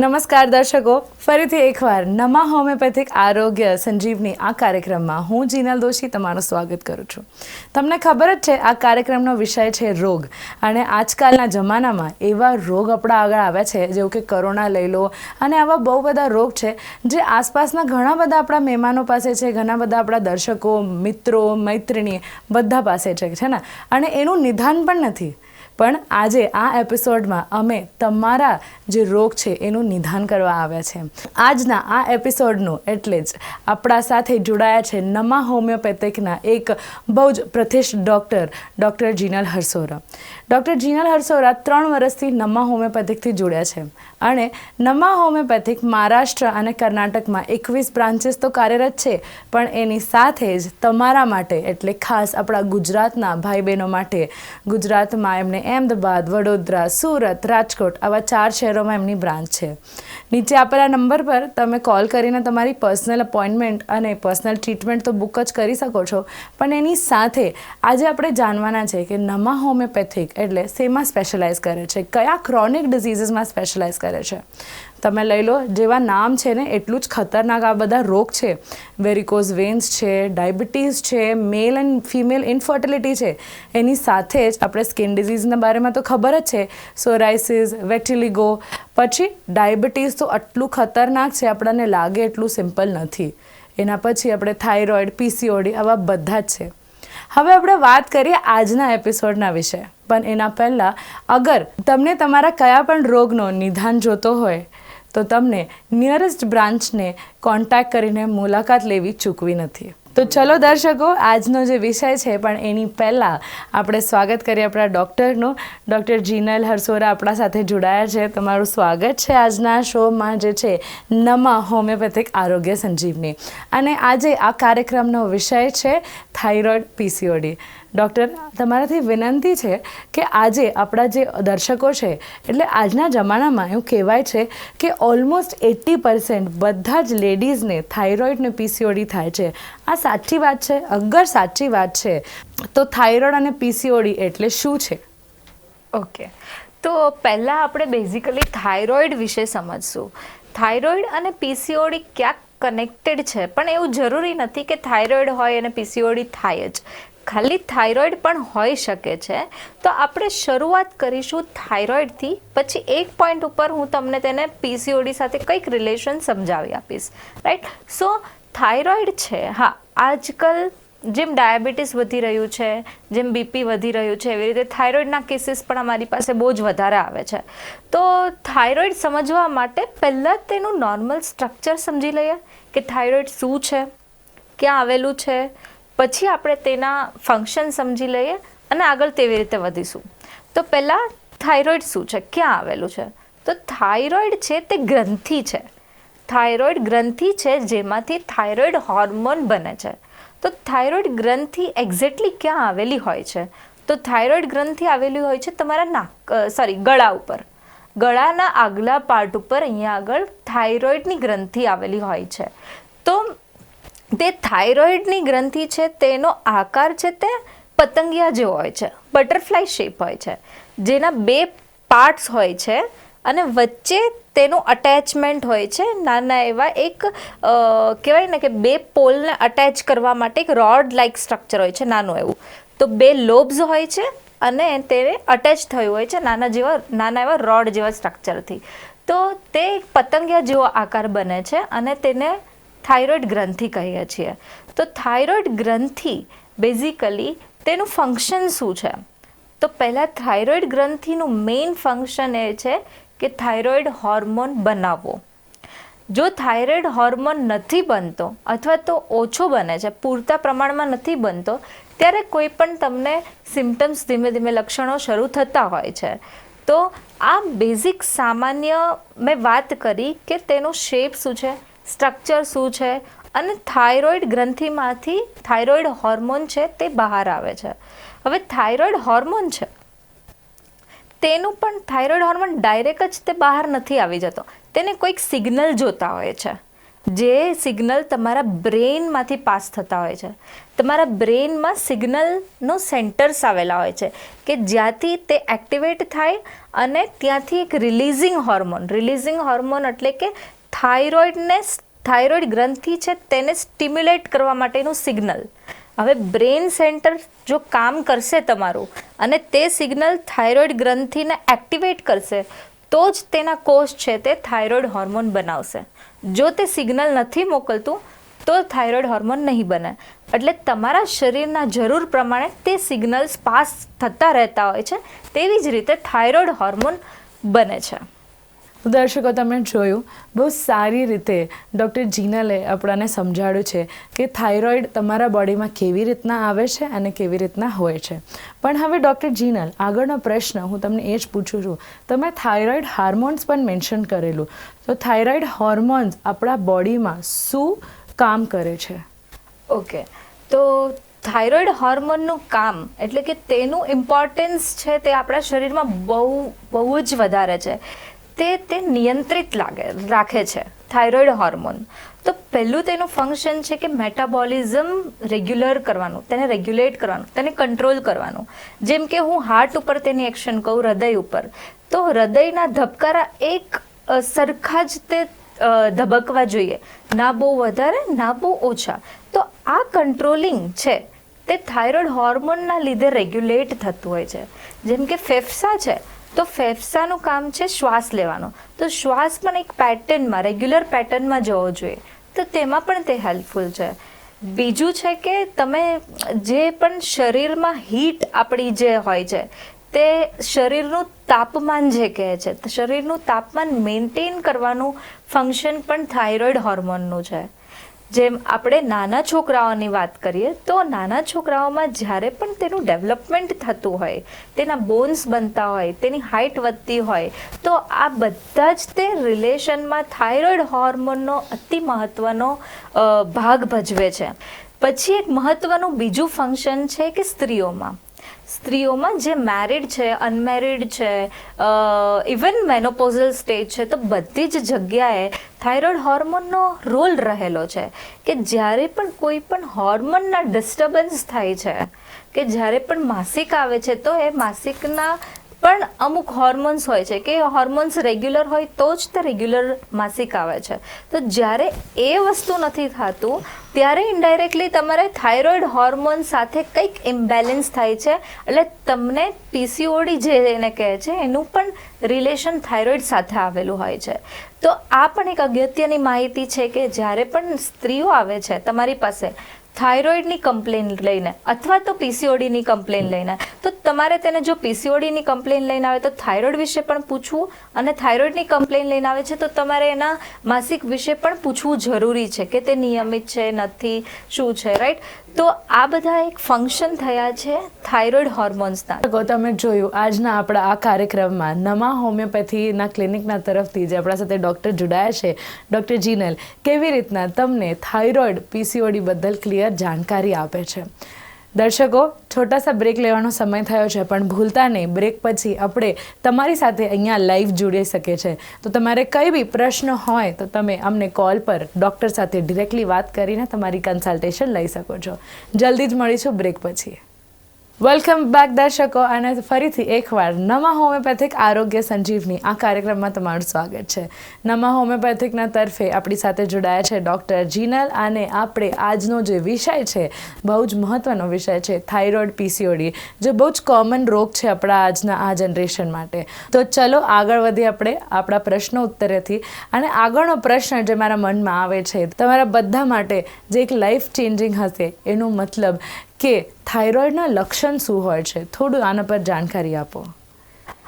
નમસ્કાર દર્શકો, ફરીથી એકવાર નમા હોમિયોપેથિક આરોગ્ય સંજીવની આ કાર્યક્રમમાં હું જીનલ દોશી તમારું સ્વાગત કરું છું. તમને ખબર જ છે, આ કાર્યક્રમનો વિષય છે રોગ અને આજકાલના જમાનામાં એવા રોગ આપણા આગળ આવ્યા છે, જેવું કે કોરોના લઈ લો અને આવા બહુ બધા રોગ છે, જે આસપાસના ઘણા બધા આપણા મહેમાનો પાસે છે, ઘણા બધા આપણા દર્શકો, મિત્રો, મૈત્રિણી બધા પાસે છે છે ને? અને એનું નિદાન પણ નથી. પણ આજે આ એપિસોડમાં અમે તમારા જે રોગ છે એનું નિદાન કરવા આવ્યા છે. આજના આ એપિસોડનું એટલે જ આપણા સાથે જોડાયા છે નમા હોમિયોપેથિકના એક બહુ જ પ્રતિષ્ઠ doctor doctor Jinal Harsora. Doctor Jinal Harsora ત્રણ વર્ષથી નમા હોમિયોપેથિકથી જોડ્યા છે. અને નમા હોમિયોપેથિક મહારાષ્ટ્ર અને કર્ણાટકમાં એકવીસ બ્રાન્ચીસ તો કાર્યરત છે, પણ એની સાથે જ તમારા માટે, એટલે ખાસ આપણા ગુજરાતના ભાઈ બહેનો માટે, ગુજરાતમાં એમને અહેમદાબાદ વડોદરા, સુરત, રાજકોટ આવા ચાર શહેરોમાં એમની બ્રાન્ચ છે. નીચે આપેલા નંબર પર તમે કોલ કરીને તમારી પર્સનલ અપોઇન્ટમેન્ટ અને પર્સનલ ટ્રીટમેન્ટ તો બુક જ કરી શકો છો, પણ એની સાથે આજે આપણે જાણવાના છે કે નમા હોમિયોપેથિક એટલે શેમાં સ્પેશિયલાઇઝ કરે છે? કયા ક્રોનિક ડિઝીઝીસમાં સ્પેશિયલાઇઝ કરે છે? તમે લઈ લો, જેવા નામ છે ને, એટલું જ ખતરનાક આ બધા રોગ છે. વેરિકોઝ વેન્સ છે ડાયાબિટીસ છે મેલ એન્ડ ફિમેલ ઇન્ફર્ટિલિટી છે. એની સાથે જ આપણે સ્કિન ડિઝીઝના બારેમાં તો ખબર જ છે. સોરાઇસિસ વેટિલિગો પછી ડાયાબિટીસ તો આટલું ખતરનાક છે આપણને લાગે એટલું સિમ્પલ નથી. એના પછી આપણે થાઇરોઇડ પીસીઓડી આવા બધા જ છે. હવે આપણે વાત કરીએ આજના એપિસોડના વિશે. પણ એના પહેલાં, અગર તમને તમારા કયા પણ રોગનો નિદાન જોતો હોય, તો તમને નિયરેસ્ટ બ્રાન્ચને કોન્ટેક્ટ કરીને મુલાકાત લેવી ચૂકવી નથી. તો ચલો દર્શકો, આજનો જે વિષય છે, પણ એની પહેલાં આપણે સ્વાગત કરીએ આપણા ડૉક્ટરનું. ડૉક્ટર જીનલ હરસોરા આપણા સાથે જોડાયા છે. તમારું સ્વાગત છે આજના શોમાં જે છે, નમા હોમિયોપેથિક આરોગ્ય સંજીવની. અને આજે આ કાર્યક્રમનો વિષય છે, થાઇરોઇડ પીસીઓડી. ડૉક્ટર, તમારાથી વિનંતી છે કે આજે આપણા જે દર્શકો છે, એટલે આજના જમાનામાં એવું કહેવાય છે કે ઓલમોસ્ટ એટી પર્સન્ટ બધા જ લેડીઝને થાઇરોઇડ ને પીસીઓડી થાય છે. આ સાચી વાત છે? અગર સાચી વાત છે, તો થાઇરોઇડ અને પીસીઓડી એટલે શું છે? ઓકે. તો પહેલાં આપણે બેઝિકલી થાઇરોઇડ વિશે સમજશું. થાઇરોઇડ અને પીસીઓડી ક્યાંક કનેક્ટેડ છે? પણ એવું જરૂરી નથી કે થાઇરોઇડ હોય અને પીસીઓડી થાય જ. ખાલી થાઇરોઇડ પણ હોઈ શકે છે. તો આપણે શરૂઆત કરીશું થાઇરોઇડથી. પછી એક પોઈન્ટ ઉપર હું તમને તેને પીસીઓડી સાથે કંઈક રિલેશન સમજાવી આપીશ. રાઈટ સો થાઇરોઇડ છે, હા, આજકાલ જેમ ડાયાબિટીસ વધી રહ્યું છે, જેમ બીપી વધી રહ્યું છે, એવી રીતે થાઇરોઇડના કેસીસ પણ અમારી પાસે બહુ જ વધારે આવે છે. તો થાઇરોઇડ સમજવા માટે પહેલાં તેનું નોર્મલ સ્ટ્રક્ચર સમજી લઈએ કે થાઇરોઇડ શું છે, ક્યાં આવેલું છે પછી આપણે તેના ફંક્શન સમજી લઈએ અને આગળ તેવી રીતે વધીશું. તો પહેલાં થાઇરોઇડ શું છે? ક્યાં આવેલું છે? તો થાઇરોઇડ છે તે ગ્રંથિ છે. થાઇરોઇડ ગ્રંથિ છે જેમાંથી થાઇરોઇડ હોર્મોન બને છે. તો થાઇરોઇડ ગ્રંથિ એક્ઝેક્ટલી ક્યાં આવેલી હોય છે? તો થાઇરોઇડ ગ્રંથિ આવેલી હોય છે તમારા નાક સોરી ગળા ઉપર. ગળાના આગલા પાર્ટ ઉપર અહીંયા આગળ થાઇરોઇડની ગ્રંથિ આવેલી હોય છે. તો તે થાઇરોઇડની ગ્રંથિ છે, તેનો આકાર છે તે પતંગિયા જેવો હોય છે, બટરફ્લાય શેપ હોય છે. જેના બે પાર્ટ્સ હોય છે અને વચ્ચે તેનું અટેચમેન્ટ હોય છે, નાના એવા એક કહેવાય ને કે બે પોલને અટેચ કરવા માટે એક રોડ લાઇક સ્ટ્રક્ચર હોય છે, નાનું એવું. તો બે લોબ્સ હોય છે અને તેને અટેચ થયું હોય છે, નાના જેવા, નાના એવા રોડ જેવા સ્ટ્રક્ચરથી તો તે એક પતંગિયા જેવો આકાર બને છે અને તેને થાઇરોઇડ ગ્રંથિ કહીએ છીએ. તો થાઇરોઇડ ગ્રંથિ બેઝિકલી તેનું ફંક્શન શું છે? તો પહેલાં થાઇરોઇડ ગ્રંથિનું મેઇન ફંક્શન એ છે કે થાઇરોઇડ હોર્મોન બનાવવો. જો થાઇરોઇડ હોર્મોન નથી બનતો અથવા તો ઓછો બને છે, પૂરતા પ્રમાણમાં નથી બનતો, ત્યારે કોઈ પણ તમને સિમ્ટમ્સ ધીમે ધીમે લક્ષણો શરૂ થતા હોય છે. તો આ બેઝિક સામાન્ય મેં વાત કરી કે તેનો શેપ શું છે? સ્ટ્રક્ચર શું છે અને થાઇરોઇડ ગ્રંથિમાંથી થાઇરોઇડ હોર્મોન છે તે બહાર આવે છે. હવે થાઇરોઇડ હોર્મોન છે, તેનું પણ થાઇરોઇડ હોર્મોન ડાયરેક્ટ જ તે બહાર નથી આવી જતો. તેને કોઈક સિગ્નલ જોતા હોય છે, જે સિગ્નલ તમારા બ્રેઇનમાંથી પાસ થતા હોય છે. તમારા બ્રેઇનમાં સિગ્નલનો સેન્ટર્સ આવેલા હોય છે કે જ્યાંથી તે એક્ટિવેટ થાય અને ત્યાંથી એક રિલીઝિંગ હોર્મોન રિલીઝિંગ હોર્મોન એટલે કે થાઇરોઇડને થાઇરોઇડ ગ્રંથિ છે તેને સ્ટિમ્યુલેટ કરવા માટેનું સિગ્નલ. હવે બ્રેઇન સેન્ટર જો કામ કરશે તમારું અને તે સિગ્નલ થાઇરોઇડ ગ્રંથિને એક્ટિવેટ કરશે, તો જ તેના કોષ છે તે થાઇરોઇડ હોર્મોન બનાવશે. જો તે સિગ્નલ નથી મોકલતું, તો થાઇરોઇડ હોર્મોન નહીં બને. એટલે તમારા શરીરના જરૂર પ્રમાણે તે સિગ્નલ્સ પાસ થતા રહેતા હોય છે, તેવી જ રીતે થાઇરોઇડ હોર્મોન બને છે. તો દર્શકો, તમે જોયું, બહુ સારી રીતે ડૉક્ટર જીનલે આપણાને સમજાવ્યું છે કે થાઇરોઇડ તમારા બોડીમાં કેવી રીતના આવે છે અને કેવી રીતના હોય છે. પણ હવે ડૉક્ટર જીનલ, આગળનો પ્રશ્ન હું તમને એ જ પૂછું છું. તમે થાઇરોઇડ હાર્મોન્સ પણ મેન્શન કરેલું. તો થાઇરોઇડ હોર્મોન્સ આપણા બોડીમાં શું કામ કરે છે? ઓકે. તો થાઇરોઇડ હોર્મોનનું કામ એટલે કે તેનું ઇમ્પોર્ટન્સ છે તે આપણા શરીરમાં બહુ બહુ જ વધારે છે. તે તે નિયંત્રિત લાગે, રાખે છે, થાઇરોઇડ હોર્મોન. તો પહેલું તેનું ફંક્શન છે કે મેટાબોલિઝમ રેગ્યુલર કરવાનું, તેને રેગ્યુલેટ કરવાનું, તેને કંટ્રોલ કરવાનું. જેમ કે હું હાર્ટ ઉપર તેની એક્શન કહું, હૃદય ઉપર, તો હૃદયના ધબકારા એક સરખા જ તે ધબકવા જોઈએ. ના બહુ વધારે, ના બહુ ઓછા. તો આ કંટ્રોલિંગ છે, તે થાઇરોઇડ હોર્મોનના લીધે રેગ્યુલેટ થતું હોય છે. જેમ કે ફેફસા છે તો ફેફસાનું કામ છે શ્વાસ લેવાનો. તો શ્વાસ પણ એક પેટર્નમાં રેગ્યુલર પેટર્નમાં જવો જોઈએ. તો તેમાં પણ તે હેલ્પફુલ છે. બીજું છે કે તમે જે પણ શરીરમાં હીટ આપણી જે હોય છે, તે શરીરનું તાપમાન જે કહે છે શરીરનું તાપમાન મેન્ટેન કરવાનું ફંક્શન પણ થાઇરોઇડ હોર્મોનનું છે. જેમ આપણે નાના છોકરાઓની વાત કરીએ, તો નાના છોકરાઓમાં જ્યારે પણ તેનું ડેવલપમેન્ટ થતું હોય, તેના બોન્સ બનતા હોય, તેની હાઇટ વધતી હોય, તો આ બધા જ તે રિલેશનમાં થાઇરોઇડ હોર્મોનનો અતિ મહત્ત્વનો ભાગ ભજવે છે. પછી એક મહત્ત્વનું બીજું ફંક્શન છે કે સ્ત્રીઓમાં. સ્ત્રીઓમાં જે મેરિડ છે અનમેરિડ છે ઇવન મેનોપોઝલ સ્ટેજ છે, તો બધી જ જગ્યાએ થાઇરોઇડ હોર્મોનનો રોલ રહેલો છે કે જ્યારે પણ કોઈ પણ હોર્મોનના ડિસ્ટર્બન્સ થાય છે, કે જ્યારે પણ માસિક આવે છે, તો એ માસિકના પણ અમુક હોર્મોન્સ હોય છે કે હોર્મોન્સ રેગ્યુલર હોય તો જ તે રેગ્યુલર માસિક આવે છે. તો જ્યારે એ વસ્તુ નથી થતું, ત્યારે ઇન્ડાયરેક્ટલી તમારે થાઇરોઇડ હોર્મોન સાથે કંઈક ઇમ્બેલેન્સ થાય છે. એટલે તમને પીસીઓડી જે એને કહે છે, એનું પણ રિલેશન થાઇરોઇડ સાથે આવેલું હોય છે. તો આ પણ એક અગત્યની માહિતી છે કે જ્યારે પણ સ્ત્રીઓ આવે છે તમારી પાસે થાઇરોઇડની કમ્પ્લેન લઈને અથવા તો પીસીઓડીની કમ્પ્લેન લઈને, તો તમારે તેને જો પીસીઓડીની કમ્પ્લેન લઈને આવે તો થાઇરોઇડ વિશે પણ પૂછવું, અને થાઇરોઇડની કમ્પ્લેન લઈને આવે છે તો તમારે એના માસિક વિશે પણ પૂછવું જરૂરી છે કે તે નિયમિત છે, નથી, શું છે રાઈટ તો આ બધા એક ફંક્શન થયા છે થાઇરોઇડ હોર્મોન્સના ગૌતમે તમે જોયું, આજના આપણા આ કાર્યક્રમમાં નમા હોમિયોપેથીના ક્લિનિકના તરફથી જે આપણા સાથે ડૉક્ટર જોડાયા છે, ડૉક્ટર જીનલ, કેવી રીતના તમને થાઇરોઇડ પીસીઓડી બદલ ક્લિયર જાણકારી આપે છે? દર્શકો છોટા સા બ્રેક લેવાનો સમય થયો છે, પણ ભૂલતા નહીં બ્રેક પછી આપણે તમારી સાથે અહીંયા લાઈવ જોડી શકે છે તો તમારે કંઈ બી પ્રશ્ન હોય તો તમે અમને કોલ પર ડૉક્ટર સાથે ડિરેક્ટલી વાત કરીને તમારી કન્સલ્ટેશન લઈ શકો છો. જલ્દી જ મળીશું બ્રેક પછી. વેલકમ બેક દર્શકો, અને ફરીથી એકવાર નમા હોમિયોપેથિક આરોગ્ય સંજીવની આ કાર્યક્રમમાં તમારું સ્વાગત છે. નમા હોમિયોપેથિકના તરફે આપણી સાથે જોડાયા છે ડૉક્ટર જીનલ અને આપણે આજનો જે વિષય છે, બહુ જ મહત્ત્વનો વિષય છે, થાઇરોઇડ પીસીઓડી, જે બહુ જ કોમન રોગ છે આપણા આજના આ જનરેશન માટે. તો ચલો આગળ વધીએ આપણે આપણા પ્રશ્નો ઉત્તરેથી. અને આગળનો પ્રશ્ન જે મારા મનમાં આવે છે, તમારા બધા માટે જે એક લાઈફ ચેન્જિંગ હશે, એનો મતલબ કે થાઇરોઇડના લક્ષણ શું હોય છે? થોડું આના પર જાણકારી આપો.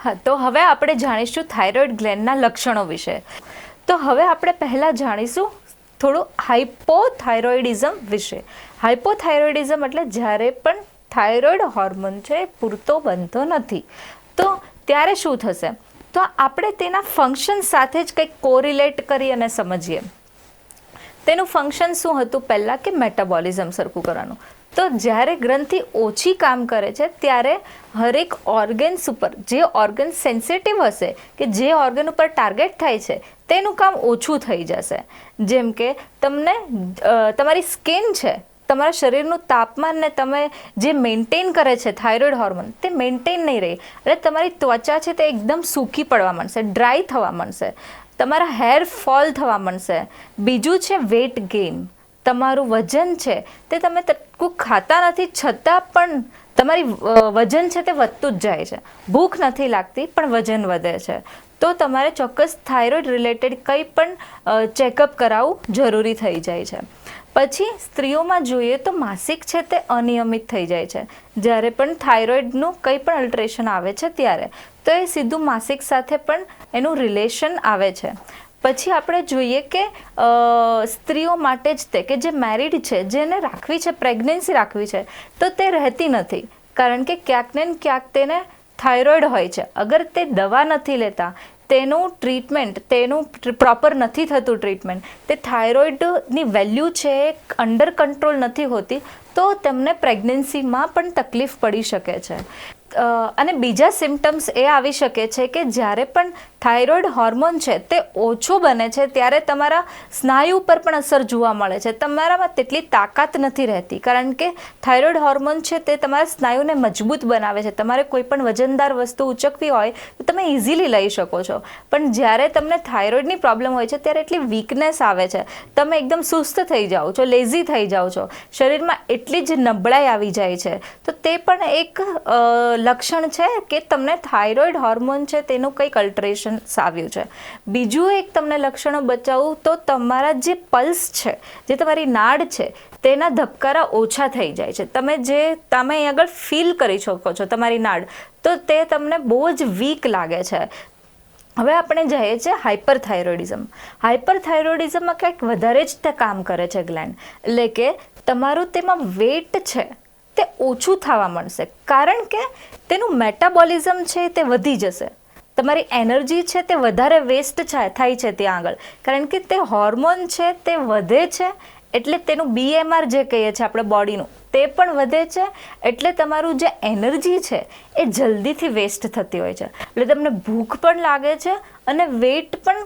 હા, તો હવે આપણે જાણીશું થાઇરોઇડ ગ્લેન્ડના લક્ષણો વિશે. તો હવે આપણે પહેલાં જાણીશું થોડું હાઇપોથાઇરોઇડિઝમ વિશે. હાઇપોથાઇરોઇડિઝમ એટલે જ્યારે પણ થાઇરોઇડ હોર્મોન છે પૂરતો બનતો નથી. તો ત્યારે શું થશે? તો આપણે તેના ફંક્શન સાથે જ કંઈક કોરિલેટ કરી અને સમજીએ. તેનું ફંક્શન શું હતું પહેલાં કે મેટાબોલિઝમ સરખું કરવાનું? તો જ્યારે ગ્રંથિ ઓછી કામ કરે છે, ત્યારે હરેક ઓર્ગન્સ ઉપર, જે ઓર્ગન સેન્સિટિવ હશે, કે જે ઓર્ગન ઉપર ટાર્ગેટ થાય છે, તેનું કામ ઓછું થઈ જશે. જેમ કે તમને તમારી સ્કિન છે, તમારા શરીરનું તાપમાન ને તમે જે મેન્ટેન કરે છે થાઇરોઇડ હોર્મોન તે મેન્ટેન નહીં રહે. એટલે તમારી ત્વચા છે તે એકદમ સૂકી પડવા માંડશે ડ્રાય થવા માંડશે. તમારા હેર ફોલ થવા માંડશે. બીજું છે વેટ ગેઇન તમારું વજન છે તે તમે કોઈ ખાતા નથી, છતાં પણ તમારી વજન છે તે વધતું જ જાય છે. ભૂખ નથી લાગતી, પણ વજન વધે છે. તો તમારે ચોક્કસ થાઇરોઇડ રિલેટેડ કંઈ પણ ચેકઅપ કરાવવું જરૂરી થઈ જાય છે. પછી સ્ત્રીઓમાં જોઈએ તો માસિક છે તે અનિયમિત થઈ જાય છે. જ્યારે પણ થાઇરોઇડનું કંઈ પણ અલ્ટ્રેશન આવે છે ત્યારે, તો એ સીધું માસિક સાથે પણ એનું રિલેશન આવે છે. પછી આપણે જોઈએ કે સ્ત્રીઓ માટે જ તે કે જે મેરિડ છે, જેને રાખવી છે પ્રેગ્નન્સી રાખવી છે, તો તે રહેતી નથી. કારણ કે ક્યાંક ને ક્યાંક તેને થાઇરોઇડ હોય છે. અગર તે દવા નથી લેતા, તેનું ટ્રીટમેન્ટ તેનું પ્રોપર નથી થતું ટ્રીટમેન્ટ તે થાઇરોઇડની વેલ્યુ છે અંડર કંટ્રોલ નથી હોતી, તો તેમને પ્રેગ્નન્સીમાં પણ તકલીફ પડી શકે છે. અને બીજા સિમ્ટમ્સ એ આવી શકે છે કે જ્યારે પણ થાઇરોઇડ હોર્મોન છે તે ઓછો બને છે, ત્યારે તમારા સ્નાયુ પર પણ અસર જોવા મળે છે. તમારામાં તેટલી તાકાત નથી રહેતી, કારણ કે થાઇરોઇડ હોર્મોન છે તે તમારા સ્નાયુને મજબૂત બનાવે છે. તમારે કોઈ પણ વજનદાર વસ્તુ ઉચકવી હોય, તો તમે ઇઝીલી લઈ શકો છો. પણ જ્યારે તમને થાઇરોઇડની પ્રોબ્લેમ હોય છે, ત્યારે એટલી વીકનેસ આવે છે. તમે એકદમ સુસ્ત થઈ જાઓ છો લેઝી થઈ જાઓ છો. શરીરમાં એટલી જ નબળાઈ આવી જાય છે. તો તે પણ એક લક્ષણ છે કે તમને થાઇરોઇડ હોર્મોન છે તેનું કંઈક અલ્ટરેશન આવ્યું છે. બીજું એક તમને લક્ષણો બચાવું તો તમારા જે પલ્સ છે, જે તમારી નાડ છે, તેના ધબકારા ઓછા થઈ જાય છે. તમે જે, તમે અહીં આગળ ફીલ કરી શકો છો તમારી નાડ, તો તે તમને બહુ જ વીક લાગે છે. હવે આપણે જઈએ છીએ હાઇપરથાઇરોઇડિઝમ હાઇપરથાઇરોઇડિઝમમાં કંઈક વધારે જ તે કામ કરે છે ગ્લેન્ડ એટલે કે તમારું તેમાં વેટ છે તે ઓછું થવા મળશે કારણ કે તેનું મેટાબોલિઝમ છે તે વધી જશે. તમારી એનર્જી છે તે વધારે વેસ્ટ થાય છે ત્યાં આગળ. કારણ કે તે હોર્મોન છે તે વધે છે, એટલે તેનું બીએમઆર જે કહીએ છીએ આપણે બોડીનું તે પણ વધે છે, એટલે તમારું જે એનર્જી છે એ જલ્દીથી વેસ્ટ થતી હોય છે. એટલે તમને ભૂખ પણ લાગે છે અને વેટ પણ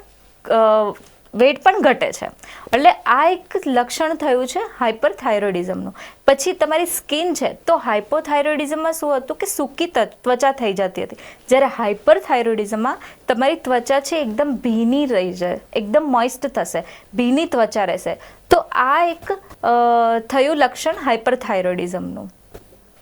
વેટ પણ ઘટે છે. એટલે આ એક લક્ષણ થયું છે હાઇપરથાઇરોઇડિઝમનું પછી તમારી સ્કિન છે તો હાઇપોથાઇરોઇડિઝમમાં શું હતું કે સૂકી ત્વચા થઈ જતી હતી. જ્યારે હાઇપરથાઇરોઇડિઝમમાં તમારી ત્વચા છે એકદમ ભીની રહી જાય એકદમ મોઇસ્ટ થશે, ભીની ત્વચા રહેશે. તો આ એક થયું લક્ષણ હાઇપરથાઇરોઇડિઝમનું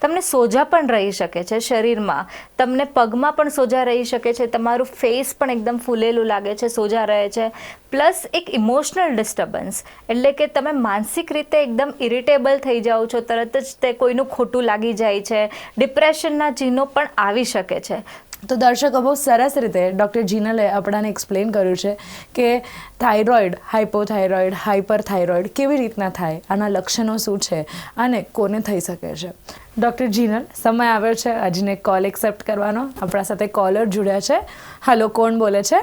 તમને સોજા પણ રહી શકે છે શરીરમાં. તમને પગમાં પણ સોજા રહી શકે છે. તમારું ફેસ પણ એકદમ ફૂલેલું લાગે છે, સોજા રહે છે. પ્લસ એક ઇમોશનલ ડિસ્ટર્બન્સ એટલે કે તમે માનસિક રીતે એકદમ ઇરિટેબલ થઈ જાઓ છો, તરત જ તે કોઈનું ખોટું લાગી જાય છે. ડિપ્રેશનના ચિહ્નો પણ આવી શકે છે. તો દર્શકો બહુ સરસ રીતે ડૉક્ટર જીનલે આપણાને એક્સપ્લેન કર્યું છે કે થાઇરોઇડ હાઇપોથાઇરોઇડ હાઇપરથાઇરોઇડ કેવી રીતના થાય આના લક્ષણો શું છે અને કોને થઈ શકે છે. ડૉક્ટર જીનલ સમય આવ્યો છે. આજને કોલ એક્સેપ્ટ કરવાનો. આપણા સાથે કોલર જોડ્યા છે. હલો કોણ બોલે છે?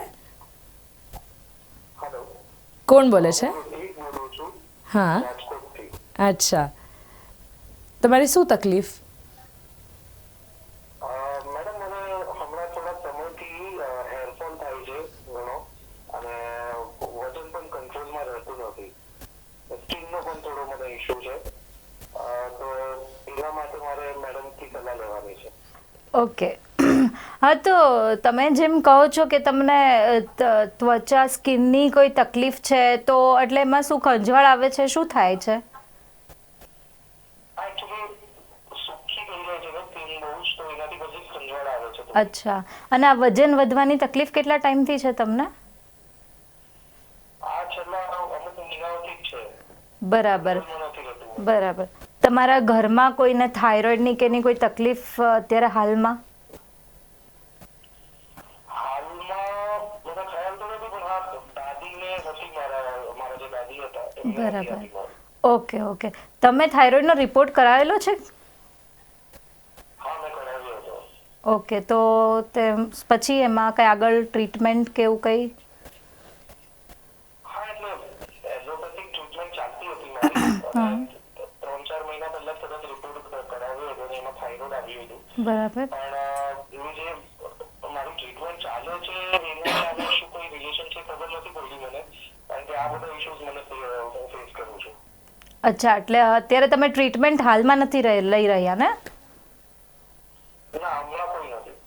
કોણ બોલે છે? હું એક બોલું છું. હા. અચ્છા. તમારી શું તકલીફ અ, મેડમ મને હમણાં થોડા સમયથી હેરફોલ થાય છે ઘણો અને વજન પણ કંટ્રોલમાં રહેતું નથી સ્કિનનો પણ થોડો છે. તો એના માટે મારે મેડમથી સલાહ લેવાની છે. ઓકે. હા તો તમે જેમ કહો છો કે તમને ત્વચા સ્કિનની કોઈ તકલીફ છે તો એટલે એમાં શું ખંજવાળ આવે છે? શું થાય છે? અચ્છા. અને આ વજન વધવાની તકલીફ કેટલા ટાઈમથી છે તમને? બરાબર. બરાબર. તમારા ઘરમાં કોઈને થાઇરોઇડની કે એની કોઈ તકલીફ અત્યારે હાલમાં? બરાબર. Okay okay. તમે થાઇરોઇડનો રિપોર્ટ કરાવેલો છે? ઓકે તો તે પછી એમાં કંઈ આગળ ટ્રીટમેન્ટ કે એવું કંઈ હા એટલે એલોપેથિક ટ્રીટમેન્ટ ચાલતી હતી મારી અને ત્રણ ચાર મહિના પહેલા તરત બરાબર. પણ જે મારું ટ્રીટમેન્ટ ચાલે છે એના સાથે શું કોઈ રિલેશન છે ખબર નથી પડતી મને. કારણ કે આ બધા ઇશ્યુઝ મને ફેસ કરું છું. અચ્છા એટલે અત્યારે તમે ટ્રીટમેન્ટ હાલમાં નથી લઈ રહ્યા ને? ના હમણાં કોઈ નથી.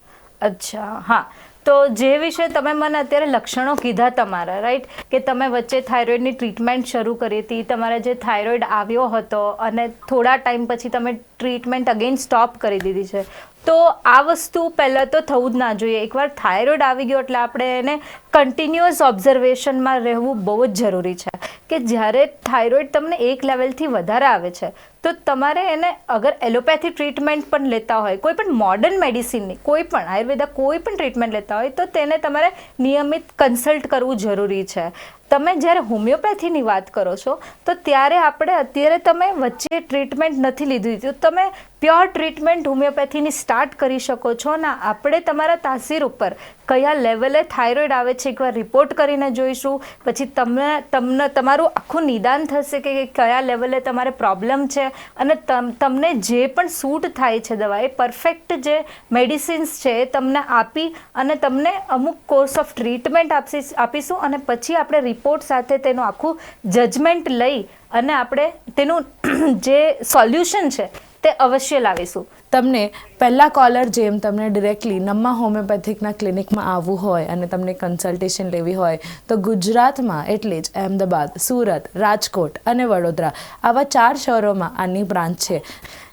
અચ્છા હા. તો જે વિશે તમે મને અત્યારે લક્ષણો કીધા તમારા રાઈટ કે તમે વચ્ચે થાઇરોઇડની ટ્રીટમેન્ટ શરૂ કરી હતી, તમારે જે થાઇરોઇડ આવ્યો હતો અને થોડા ટાઈમ પછી તમે ટ્રીટમેન્ટ અગેન સ્ટોપ કરી દીધી છે. તો આ વસ્તુ પહેલાં તો થવું જ ના જોઈએ. એકવાર થાઇરોઇડ આવી ગયો એટલે આપણે એને કન્ટિન્યુઅસ ઓબ્ઝર્વેશનમાં રહેવું બહુ જ જરૂરી છે. કે જ્યારે થાઇરોઇડ તમને એક લેવલથી વધારે આવે છે તો તમારે એને અગર એલોપેથી ટ્રીટમેન્ટ પણ લેતા હોય, કોઈ પણ મોડર્ન મેડિસિનની કોઈ પણ આયુર્વેદા કોઈ પણ ટ્રીટમેન્ટ લેતા હોય, તો તેને તમારે નિયમિત કન્સલ્ટ કરવું જરૂરી છે. તમે જ્યારે હોમિયોપેથીની વાત કરો છો, તો ત્યારે આપણે અત્યારે તમે વચ્ચે ટ્રીટમેન્ટ નથી લીધી તો તમે પ્યોર ટ્રીટમેન્ટ હોમિયોપેથીની સ્ટાર્ટ કરી શકો છો ને આપણે તમારા તાસીર ઉપર કયા લેવલે થાઇરોઇડ આવે છે એકવાર રિપોર્ટ કરીને જોઈશું, પછી તમને તમને તમારું આખું નિદાન થશે કે કયા લેવલે તમારે પ્રોબ્લેમ છે અને તમ, તમને જે પણ સૂટ થાય છે દવા, એ પરફેક્ટ જે મેડિસિન્સ છે એ તમને આપી અને તમને અમુક કોર્સ ઓફ ટ્રીટમેન્ટ આપશી, આપીશું અને પછી આપણે રિપોર્ટ સાથે તેનું આખું જજમેન્ટ લઈ અને આપણે તેનું જે સોલ્યુશન છે તે અવશ્ય લાવીશું. તમને પહેલાં કોલર જેમ તમને ડિરેક્ટલી નમ્મા હોમિયોપેથિકના ક્લિનિકમાં આવવું હોય અને તમને કન્સલ્ટેશન લેવી હોય, તો ગુજરાતમાં એટલે જ અહેમદાબાદ, સુરત, રાજકોટ અને વડોદરા આવા ચાર શહેરોમાં આની બ્રાન્ચ છે.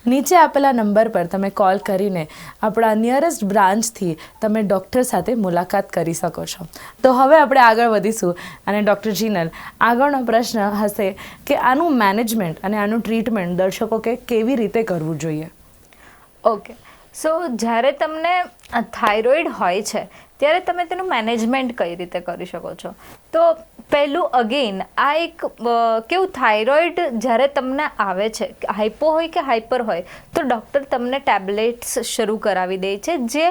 નીચે આપેલા નંબર પર તમે કોલ કરીને આપણા નિયરેસ્ટ બ્રાન્ચથી તમે ડૉક્ટર સાથે મુલાકાત કરી શકો છો. તો હવે આપણે આગળ વધીશું અને ડૉક્ટર જીનલ આગળનો પ્રશ્ન હશે કે આનું મેનેજમેન્ટ અને આનું ટ્રીટમેન્ટ દર્શકો કે કેવી રીતે કરવું જોઈએ? ઓકે સો જ્યારે તમને થાઇરોઇડ હોય છે, ત્યારે તમે તેનું મેનેજમેન્ટ કઈ રીતે કરી શકો છો? તો પહેલું અગેન આ એક કેવું થાઇરોઇડ જ્યારે તમને આવે છે હાઇપો હોય કે હાઇપર હોય, તો ડૉક્ટર તમને ટેબ્લેટ્સ શરૂ કરાવી દે છે, જે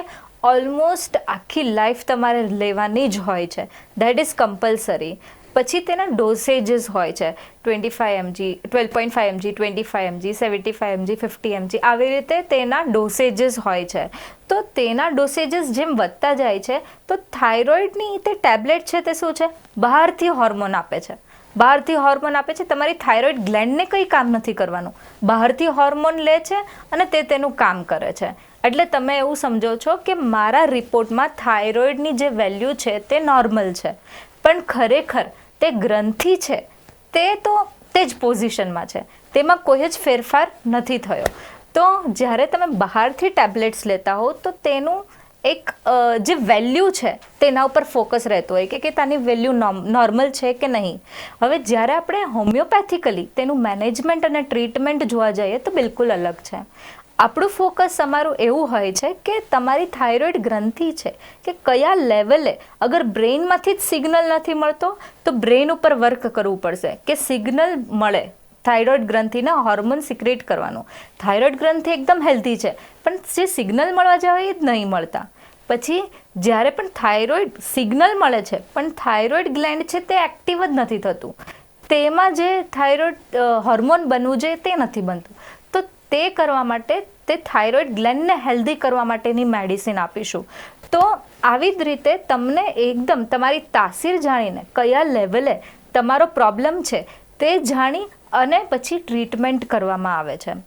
ઓલમોસ્ટ આખી લાઈફ તમારે લેવાની જ હોય છે. દેટ ઇઝ કમ્પલસરી પછી તેના ડોસેજીસ હોય છે. Twenty five mg twelve point five mg twenty five mg seventy five mg fifty mg આવી રીતે તેના ડોસેજીસ હોય છે. તો તેના ડોસેજીસ જેમ વધતા જાય છે, તો થાઇરોઇડની તે ટેબ્લેટ છે તે શું છે? બહારથી હોર્મોન આપે છે. બહારથી હોર્મોન આપે છે. તમારી થાઇરોઇડ ગ્લેન્ડને કંઈ કામ નથી કરવાનું. બહારથી હોર્મોન લે છે અને તે તેનું કામ કરે છે. એટલે તમે એવું સમજો છો કે મારા રિપોર્ટમાં થાઇરોઇડની જે વેલ્યુ છે તે નોર્મલ છે. પણ ખરેખર તે ગ્રંથિ છે. તે તો તે જ પોઝિશનમાં છે. તેમાં કોઈ જ ફેરફાર નથી થયો. તો જ્યારે તમે બહારથી ટેબ્લેટ્સ લેતા હો, તો તેનું એક જે વેલ્યુ છે, તેના ઉપર ફોકસ રહેતો હોય કે તેની વેલ્યુ નોર્મલ છે કે નહીં. હવે જ્યારે આપણે હોમિયોપેથિકલી તેનું મેનેજમેન્ટ અને ટ્રીટમેન્ટ જોવા જઈએ, તો બિલકુલ અલગ છે. આપણું ફોકસ અમારું એવું હોય છે કે તમારી થાઇરોઇડ ગ્રંથિ છે કે કયા લેવલે અગર બ્રેઇનમાંથી જ સિગ્નલ નથી મળતો, તો બ્રેઇન ઉપર વર્ક કરવું પડશે કે સિગ્નલ મળે થાઇરોઇડ ગ્રંથિના હોર્મોન સિક્રેટ કરવાનું. થાઇરોઇડ ગ્રંથિ એકદમ હેલ્ધી છે, પણ જે સિગ્નલ મળવા જાય એ જ નહીં મળતા. પછી, જ્યારે પણ થાઇરોઇડ સિગ્નલ મળે છે, પણ થાઇરોઇડ ગ્લેન્ડ છે તે એક્ટિવ જ નથી થતું. તેમાં જે થાઇરોઇડ હોર્મોન બનવું જોઈએ તે નથી બનતું. તો કરવા માટે તે થાઇરોઇડ ગ્લેન્ડને હેલ્ધી કરવા માટેની મેડિસિન આપીશું. તો આવી જ રીતે તમને એકદમ તમારી તાસીર જાણીને કયા લેવલે તમારો પ્રોબ્લેમ છે તે જાણી અને પછી ટ્રીટમેન્ટ કરવામાં આવે છે.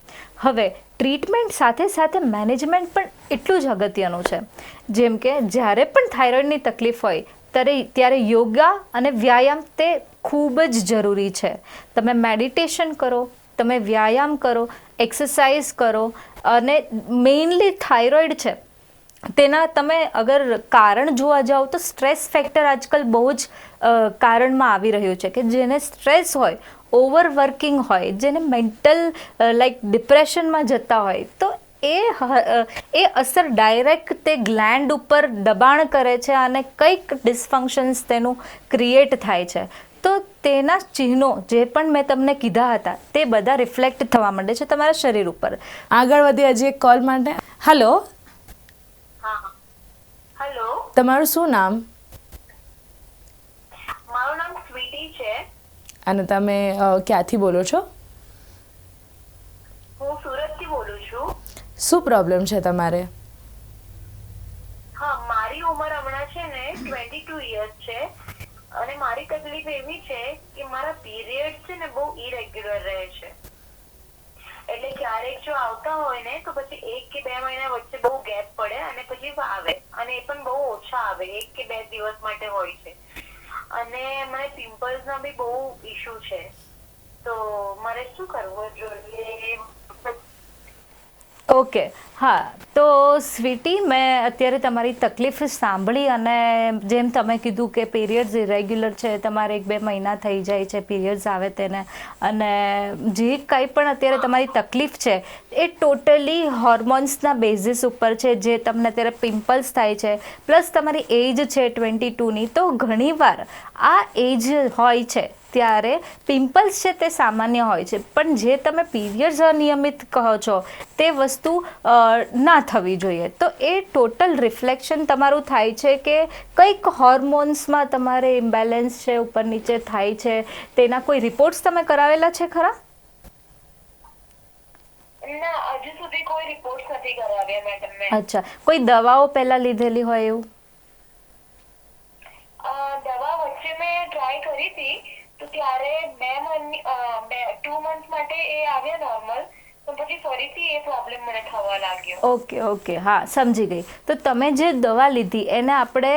હવે ટ્રીટમેન્ટ સાથે સાથે મેનેજમેન્ટ પણ એટલું જ અગત્યનું છે. જેમ કે જ્યારે પણ થાઇરોઇડની તકલીફ હોય, ત્યારે ત્યારે યોગા અને વ્યાયામ તે ખૂબ જ જરૂરી છે. તમે મેડિટેશન કરો તમે વ્યાયામ કરો એક્સરસાઇઝ કરો અને મેઇનલી થાઇરોઇડ છે. તેના તમે અગર કારણ જોવા જાઓ તો સ્ટ્રેસ ફેક્ટર આજકાલ બહુ જ કારણમાં આવી રહ્યું છે કે જેને સ્ટ્રેસ હોય ઓવરવર્કિંગ હોય, જેને મેન્ટલ લાઈક ડિપ્રેશનમાં જતા હોય, તો એ એ અસર ડાયરેક્ટ તે ગ્લેન્ડ ઉપર દબાણ કરે છે અને કંઈક ડિસફંક્શન્સ તેનું ક્રિએટ થાય છે. તો તેના ચિહ્નો જે પણ મેં તમને કીધા હતા તે બધા રિફ્લેક્ટ થવા માંડે છે તમારા શરીર ઉપર. આગળ વધી હજી એક કોલ માટે. હલો હા હેલો તમારું શું નામ? મારું નામ સ્વીટી છે. અને તમે ક્યાંથી બોલો છો? હું સુરતથી બોલું છું. શું પ્રોબ્લેમ છે તમારે? હા મારી ઉંમર હમણાં છે ને ટ્વેન્ટી ટુ યર્સ છે. અને મારી તકલીફ એવી છે કે મારા પીરિયડ છે ને બહુ ઇરેગ્યુલર રહે છે. એટલે ક્યારેક જો આવતા હોય ને, તો પછી એક કે બે મહિના વચ્ચે બહુ ગેપ પડે અને પછી આવે. અને એ પણ બહુ ઓછા આવે, એક કે બે દિવસ માટે હોય છે. અને મને પિમ્પલ્સ ના બી બહુ ઇશ્યુ છે. તો મારે શું કરવું? જોઈએ ઓકે. હા, તો સ્વીટી, મેં અત્યારે તમારી તકલીફ સાંભળી અને જેમ તમે કીધું કે પીરિયડ્સ ઇરેગ્યુલર છે, તમારે એક બે મહિના થઈ જાય છે પીરિયડ્સ આવે તેને. અને જે કંઈ પણ અત્યારે તમારી તકલીફ છે, એ ટોટલી હોર્મોન્સના બેઝિસ ઉપર છે, જે તમને અત્યારે પિમ્પલ્સ થાય છે. પ્લસ તમારી એજ છે ટ્વેન્ટી ટુની તો ઘણીવાર આ એજ હોય છે ત્યારે પિમ્પલ્સ છે તે સામાન્ય હોય છે. પણ જે તમે પીરિયડ્સ અનિયમિત કહો છો તે વસ્તુ ના થવી જોઈએ. તો એ ટોટલ રિફ્લેક્શન તમારું થાય છે કે કંઈક હોર્મોન્સમાં તમારે ઇમ્બેલેન્સ છે ઉપર નીચે થાય છે તેના કોઈ રિપોર્ટ્સ તમે કરાવેલા છે ખરા? અચ્છા. કોઈ દવાઓ પહેલાં લીધેલી હોય એવું? દવા વચ્ચે મેં ટ્રાય કરી હતી. તો ત્યારે બે ટુ મંથ માટે એ આવ્યા નોર્મલ તો પછી ફરીથી એ પ્રોબ્લેમ મને થવા લાગ્યો. Okay okay. હા સમજી ગઈ. તો તમે જે દવા લીધી એને આપણે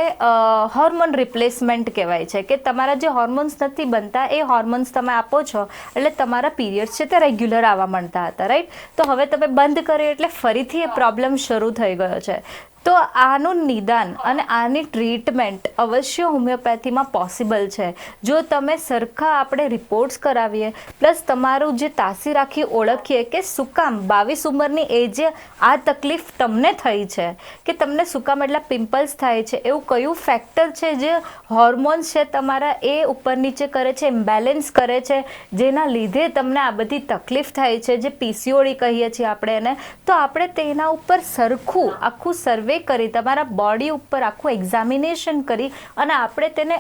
હોર્મોન રિપ્લેસમેન્ટ કહેવાય છે કે તમારા જે હોર્મોન્સ નથી બનતા એ હોર્મોન્સ તમે આપો છો. એટલે તમારા પીરિયડ્સ છે તે રેગ્યુલર આવવા માંડતા હતા રાઈટ તો હવે તમે બંધ કર્યો એટલે ફરીથી એ પ્રોબ્લેમ શરૂ થઈ ગયો છે. તો આનું નિદાન અને આની ટ્રીટમેન્ટ અવશ્ય હોમિયોપેથીમાં પોસિબલ છે. જો તમે સરખા આપણે રિપોર્ટ્સ કરાવીએ, પ્લસ તમારું જે તાસી રાખી ઓળખીએ કે શું કામ બાવીસ ઉંમરની એજે આ તકલીફ તમને થઈ છે, કે તમને શું કામ એટલા પિમ્પલ્સ થાય છે, એવું કયું ફેક્ટર છે જે હોર્મોન્સ છે તમારા એ ઉપર નીચે કરે છે, ઇમ્બેલેન્સ કરે છે, જેના લીધે તમને આ બધી તકલીફ થાય છે, જે પીસીઓડી કહીએ છીએ આપણે એને, તો આપણે તેના ઉપર સરખું આખું સર્વે કરી, તમારા બોડી ઉપર આખું એક્ઝામિનેશન કરી અને આપણે તેને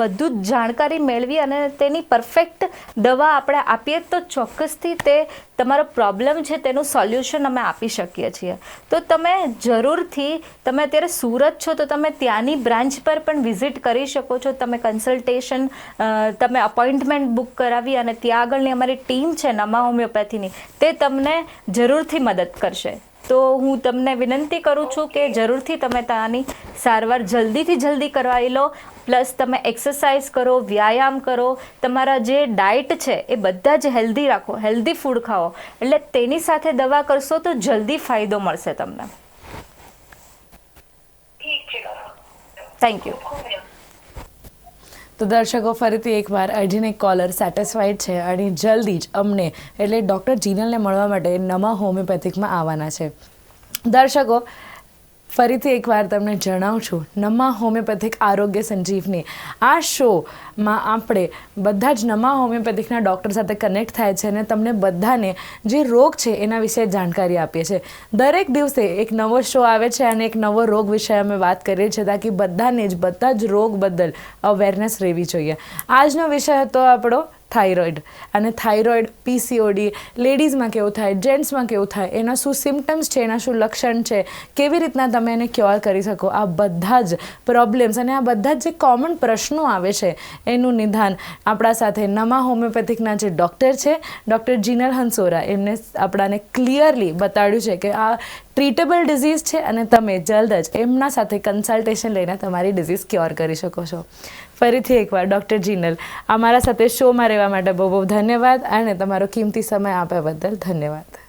બધું જ જાણકારી મેળવી અને તેની પરફેક્ટ દવા આપણે આપીએ તો ચોક્કસથી તે તમારો પ્રોબ્લેમ છે તેનું સોલ્યુશન અમે આપી શકીએ છીએ. તો તમે જરૂરથી, તમે અત્યારે સુરત છો તો તમે ત્યાંની બ્રાન્ચ પર પણ વિઝિટ કરી શકો છો. તમે કન્સલ્ટેશન તમે અપોઇન્ટમેન્ટ બુક કરાવી અને ત્યાં આગળની અમારી ટીમ છે નમા હોમિયોપેથીની તે તમને જરૂરથી મદદ કરશે. તો હું તમને વિનંતી કરું છું કે જરૂરથી તમે ત્યાંની સારવાર જલ્દીથી જલ્દી કરવાઈ લો. પ્લસ તમે એક્સરસાઇઝ કરો વ્યાયામ કરો. તમારા જે ડાયટ છે એ બધા જ હેલ્ધી રાખો હેલ્ધી ફૂડ ખાઓ. એટલે તેની સાથે દવા કરશો તો જલ્દી ફાયદો મળશે તમને. થેન્ક યુ તો દર્શકો ફરીથી એકવાર અઢીને કોલર સેટિસ્ફાઈડ છે અને જલ્દી જ અમને, એટલે ડૉક્ટર જીનલને મળવા માટે નમા હોમિયોપેથિકમાં આવવાના છે. દર્શકો ફરીથી એકવાર તમને જણાવું છું નમા હોમિયોપેથિક આરોગ્ય સંજીવની. આ શોમાં આપણે બધા જ નમા હોમિયોપેથિકના ડૉક્ટર સાથે કનેક્ટ થાય છે અને તમને બધાને જે રોગ છે એના વિશે જાણકારી આપીએ છીએ. દરેક દિવસે એક નવો શો આવે છે અને એક નવો રોગ વિશે અમે વાત કરીએ છીએ તાકી બધાને જ, બધા જ રોગ બદલ અવેરનેસ રહેવી જોઈએ. આજનો વિષય હતો આપણો થાઇરોઇડ અને થાઇરોઇડ પીસીઓડી લેડીઝમાં કેવું થાય જેન્ટ્સમાં કેવું થાય, એના શું સિમ્ટમ્સ છે, એના શું લક્ષણ છે, કેવી રીતના તમે એને ક્યોર કરી શકો, આ બધા જ પ્રોબ્લેમ્સ અને આ બધા જ જે કોમન પ્રશ્નો આવે છે, એનું નિદાન આપણા સાથે નમા હોમિયોપેથિકના જે ડૉક્ટર છે ડૉક્ટર જીનલ હંસોરા, એમને આપણાને ક્લિયરલી બતાડ્યું છે કે આ ટ્રીટેબલ ડિઝીઝ છે અને તમે જલ્દ જ એમના સાથે કન્સલ્ટેશન લઈને તમારી ડિઝીઝ ક્યોર કરી શકો છો. ફરીથી એકવાર, ડૉક્ટર જીનલ અમારા સાથે શોમાં રહેવા માટે બહુ બહુ ધન્યવાદ અને તમારો કિંમતી સમય આપ્યા બદલ ધન્યવાદ.